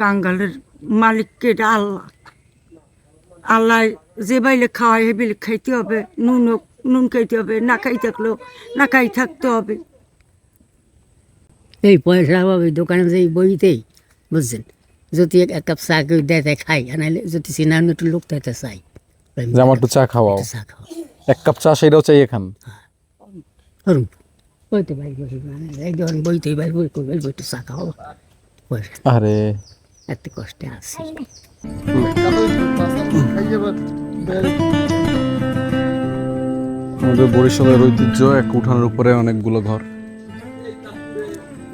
কাঙ্গালের মালিককে এটা আল্লাহ। আল্লাহ যে বাইলে খাওয়াই হে বিলে খাইতে হবে নুন নুন খাইতে হবে না খাই থাকলেও না খাই থাকতে হবে। এই পয়সা পাবে দোকানে যে বইতেই বুঝছেন? যদি এক কাপ চা কেউ দেয় তাই খাই আর নাহলে যদি সিনেমা একটু লোক তাইতে চাই আমার একটু চা খাওয়াও। চা খাওয়া এক কাপ চা সেটাও চাই এখান। করুন বইতে বাইর এই ধরুন বইতেই বাইর বই করবে বইতে চা খাওয়া আরে। এত কষ্টে আছি। আমাদের বরিশালের ঐতিহ্য এক উঠানের উপরে অনেকগুলো ঘর।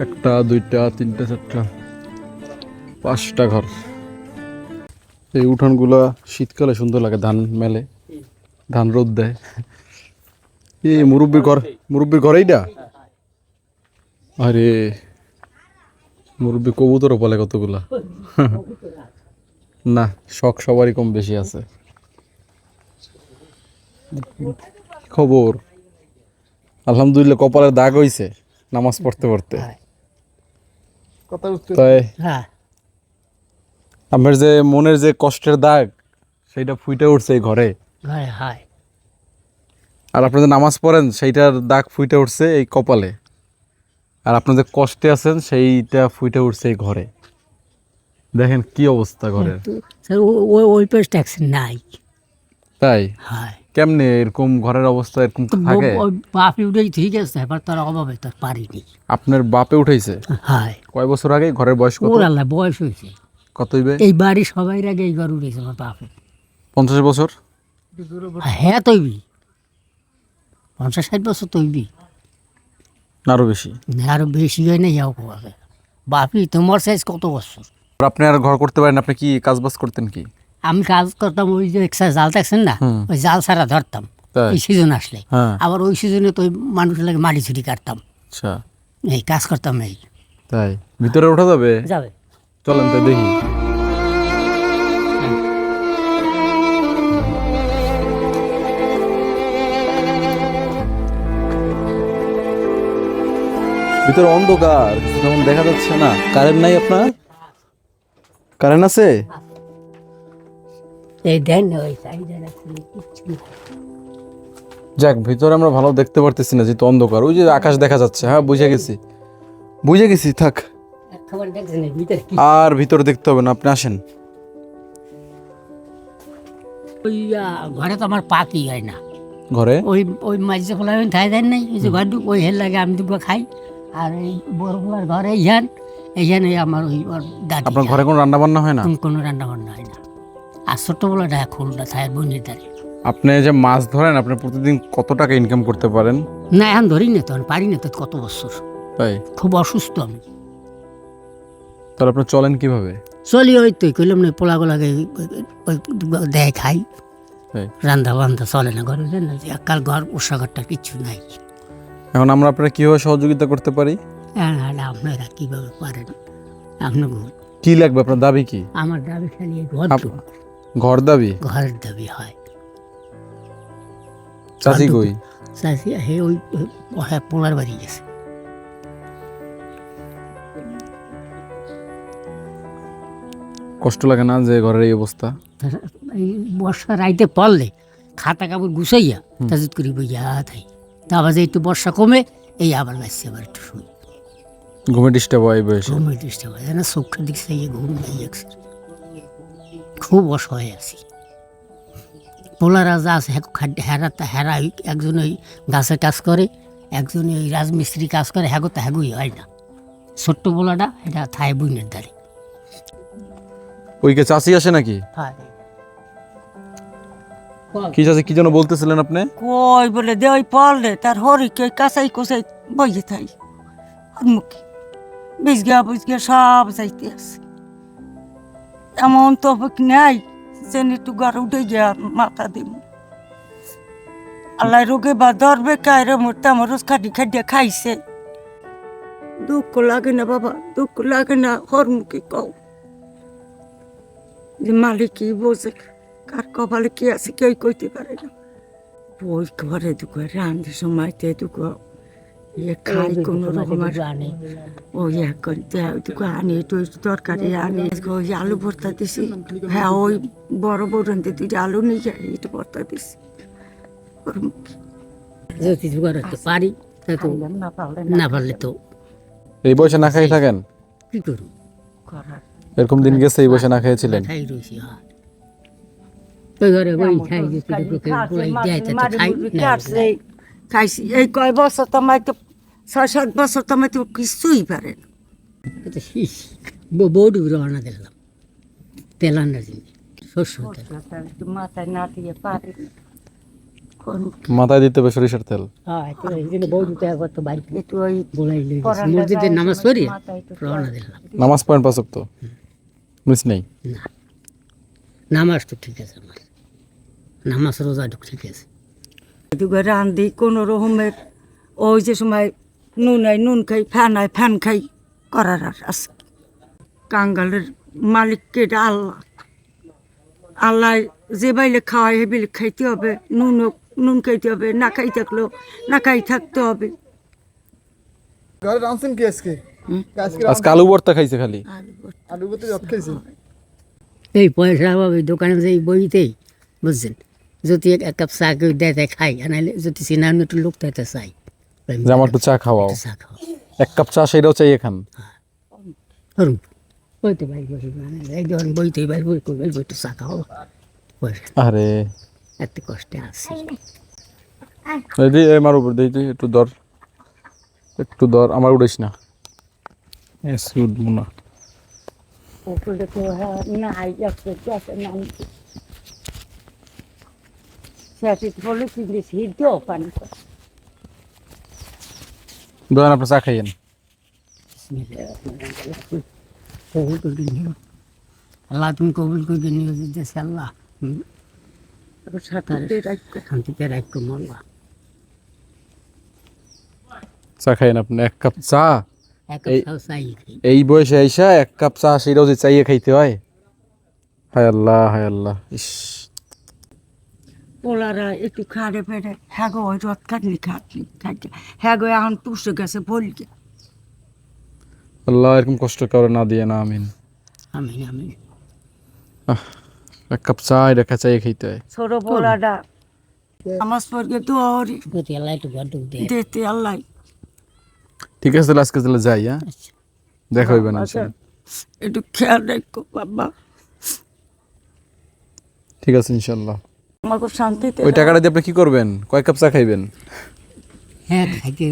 একটা দুইটা তিনটা চারটা পাঁচটা ঘর। এই উঠানগুলা শীতকালে সুন্দর লাগে ধান মেলে ধান রোদ দেয়। এই মুরব্বীর ঘর মুরব্বীর ঘর এইটা? আরে মুরব্বী কবুতরও বলে কতগুলা? না শখ সবারই কম বেশি আছে। খবর? আলহামদুলিল্লাহ কপালের দাগ হইছে নামাজ পড়তে পড়তে। তাই? হ্যাঁ। আমার যে মনের যে কষ্টের দাগ সেইটা ফুইটে উঠছে এই ঘরে। ঘরে আর আপনি যে নামাজ পড়েন সেইটার দাগ ফুইটে উঠছে এই কপালে। আর আপনি যে কষ্টে আছেন সেইটা ফুইটে উঠছে এই ঘরে। দেখেন কি অবস্থা ঘরের। তো স্যার ও- ও- ওই পেস ট্যাক্স নাই। তাই? হয়। কেমনে এরকম ঘরের অবস্থা এরকম থাকে? ওই বাপি উঠেই ঠিক আছে এবার তার অভাবে তার পারিনি। আপনার বাপে উঠাইছে হয়। কয় বছর আগে? ঘরের বয়স কত? ওর আল্লাহ বয়স হয়েছে। কত হইবে? এই বাড়ি সবাই আগে এই ঘর উঠেছে আমার বাপে। পঞ্চাশ বছর? হ্যাঁ তৈবি। পঞ্চাশ ষাট বছর তৈবি। না আরও বেশি? আরও বেশি হয় না যাও হবে বাপি তোমার সাইজ কত বছর? আর আপনি আর ঘর করতে পারেন আপনি কি কাজ বাজ করতেন কি? আমি কাজ করতাম ওই যে জাল দেখছেন না? ওই জাল ছাড়া ধরতাম? এই সিজন আসলে। হ্যাঁ। আবার ওই সিজনে তো ওই মানুষের লাগে মাটি ছুটি কাটতাম। আচ্ছা। এই কাজ করতাম এই। তাই। ভিতরে ওঠা যাবে? যাবে। চলেন তো দেখি। ভিতরে অন্ধকার তেমন দেখা যাচ্ছে না। কারেন্ট নাই আপনার? কারেন্ট আছে। যাক ভিতরে আমরা ভালো দেখতে পারতেছি না যেহেতু অন্ধকার। ওই যে আকাশ দেখা যাচ্ছে হ্যাঁ বুঝে গেছি। বুঝে গেছি থাক। আর ভিতরে দেখতে হবে না আপনি আসেন। ওই ঘরে তো আমার পাকি হয় না। ঘরে? ওই ওই মাঝে ফোলা ঠাই দেন নাই ওই যে ঘর ওই হেল লাগে আমি দুটো খাই। আর এই বড় ফোলার ঘরে এইখান এইখানে আমার ওই দাদি আপনার ঘরে কোনো রান্না বান্না হয় না? কোনো রান্না বান্না হয় না। আর ছোট্ট বলাটা খুলটা থাকে বোনের দ্বারে আপনি যে মাছ ধরেন আপনি প্রতিদিন কত টাকা ইনকাম করতে পারেন? না এখন ধরি না তখন পারি না তো কত বছর। তাই? খুব অসুস্থ আমি। তাহলে আপনি চলেন কীভাবে? চলি ওই তো কইলাম না পোলা গোলাকে দেয় খাই রান্ধা বান্ধা চলে না ঘরে না একাল ঘর পোশাকটা কিচ্ছু নাই। এখন আমরা আপনারা কীভাবে সহযোগিতা করতে পারি? আর আর আপনারা কীভাবে পারেন? আপনার কি লাগবে? আপনার দাবি কি? আমার দাবি খালি ঘর আপ- ঘর দাবি? দাবি হয়। চাচি কই? চাষি হে ওই হ্যাঁ পোলার বাড়ি গেছে। কষ্ট লাগে না যে ঘরের এই অবস্থা? এই বর্ষা রাইতে পড়লে খাতা কাপড় গুছাইয়া তাজুত করি বইয়া থাই তা আবার যে একটু বর্ষা কমে এই আবার লাগছে আবার একটু শুই। ঘুমে ডিস্টার্ব হয় বয়সে? ঘুমের ডিস্টার্ব হয়। না চোখের দিক থেকে ঘুম নেই খুব অসহায় আছি। পোলারা যা আছে হেরা হেরা একজন ওই গাছে কাজ করে একজন ওই রাজমিস্ত্রি কাজ করে হ্যাগো তো হ্যাগুই হয় না। ছোট্ট পোলাটা এটা থায় বুনের দ্বারে ওইকে চাচি আসে নাকি? কি চাচি কি যেন বলতেছিলেন আপনি? কই বলে দে ওই পড়লে তার হরিকে কাঁচাই কোচাই বইয়ে থাই। মুখে বিজগা বুজগা সব যাইতে আছে। এমন তো নাই যেন একটু ঘর উঠে গিয়া মাথা দিব আল্লাহ রোগে বা ধরবে কায়রে মরতে আমার রোজ খাটি খাটিয়া খাইছে। দুঃখ লাগে না বাবা দুঃখ লাগে না হর মুখে কও। যে মালিকই বোঝে। কার কপালে কি আছে কেউ কইতে পারে না। বই ঘরে দুঃখ রান্ধে সময়তে দুঃখ এ খাই কোনো রকমের ওই এক করে দেয় ওইটুকু আনি একটু একটু তরকারি আনি ওই আলু ভর্তা দিছি। হ্যাঁ ওই বড় বড় রান্ধে দুইটা আলু নিয়ে যাই একটু ভর্তা দিছি। যদি জোগাড় করতে পারি তা তো না পারলে তো। এই বয়সে না খাই থাকেন? কি করব করার। এরকম দিন গেছে এই বয়সে না খেয়েছিলেন খাই রয়েছি হ্যাঁ। ওই ঘরে ওই খাই যে লোকে বলাই দেয় তা তো খাই না খাইছি এই কয় বছর তোমায় তো ছয় সাত বছর তোমায় তো কিছুই পারে না তো শীষ বৌডু রওনা দিলাম তেল আনার জন্য শস্য তেল মাথায় না দিয়ে পারে কোন মাথায় দিতে হবে সরিষার তেল হ্যাঁ মসজিদে নামাজ পড়ি রওনা দিলাম নামাজ পড়েন পাঁচক তো মিস নেই না নামাজ তো ঠিক আছে আমার নামাজ রোজা তো ঠিক আছে এদিকে রান্ধি কোনো রকমের ওই যে সময় নুন আই নুন খাই ফ্যান আই ফ্যান খাই করার আর আছে কাঙ্গালের মালিককে এটা আল্লাহ। আল্লাহ যে বাইলে খাওয়াই হে বিলে খাইতে হবে নুন নুন খাইতে হবে না খাই থাকলেও না খাই থাকতে হবে। ঘরে রাঁধছেন কি আজকে? আজকে আলু ভর্তা খাইছে খালি। আলু করতে যত খাইছেন? এই পয়সা অভাবে দোকানে যাই বইতেই বুঝছেন? যদি এক এক কাপ চা কেউ দেয় তাই খাই আর নাহলে যদি সিনার একটু লোক তাইতে চাই। যে আমার একটু চা খাওয়াও চা খাওয়া এক কাপ চা সেটাও চাইয়ে খান ধরুন বইতে মানে এই যখন বইতে বাইর বই করবে বইতে চা খাও। আরে এত কষ্টে আছি। এই দি এই উপর দিই তুই একটু দর একটু দর আমার উড়াইস না। এস উঠবো না উপরে তো যাচ্ছে যাচ্ছে নাম সেটি বলে কিন্তু সিদ্ধ পানি। দোকান আপনার চা খাইয়েন। কবুল করে নিও আল্লাহ তুমি কবুল করে নিও দেশে আল্লাহ হুম, সাঁতারে রাখবে শান্তিতে রাখো মোল্লা। চা খাইয়েন আপনি এক কাপ চা। এই বয়সে আইসা এক কাপ চা সেটাও যে চাইয়ে খাইতে হয়। হায় আল্লাহ হায় আল্লাহ ইস। পোলারা একটু খাড়ে ফেড়ে হ্যাঁ গো ওই রথ কাটনি খাটনি খাইতে হ্যাগো এখন পুষে গেছে বলকে আল্লাহ এরকম কষ্ট করে না দিয়ে না আমিন। আমি আমি এক কাপ চা এটা চাইয়ে খাইতে হয়। ছোট পোলাটা। আমার স্বর্গে দৌড়ি প্রতি আল্লাহ একটু ঘর ঢুক দিতে আল্লাহ। ঠিক আছে তাহলে আজকে তাহলে যাই হ্যাঁ? আচ্ছা। দেখা হইবে না আচ্ছা একটু খেয়াল রাখো বাবা। ঠিক আছে ইনশাল্লাহ আমাকে শান্তিতে ওই টাকাটা দিয়ে আপনি কি করবেন? কয় কাপ চা খাইবেন? হ্যাঁ খাইতে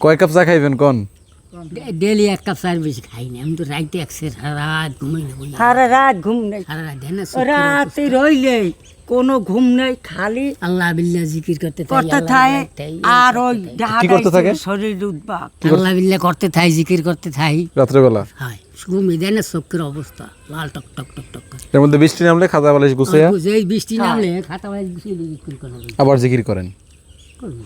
কয় কাপ চা খাইবেন? কোন? ডেলি এক কাপ চার বেশি খাই না। আমি তো রাইতে একসে সারা রাত ঘুমাই না সারা রাত ঘুম নেই। সারা রাত রইলে কোনো ঘুম নেই খালি আল্লাহ বিল্লাহ জিকির করতে করতে থাকে আর ওই কি করতে থাকে? শরীর উদ্বাগ আল্লাহ বিল্লাহ করতে থাই জিকির করতে থাই। রাত্রেবেলা? হয়। ঘুমিয়ে দেয় না চোখের অবস্থা। লাল টক টক টক টক করে। এর মধ্যে বৃষ্টি নামলে খাতা বালিশ গুছিয়ে? যেই বৃষ্টি নামলে খাতা বালিশ গুছিয়ে জিকির আবার জিকির করেন। করব।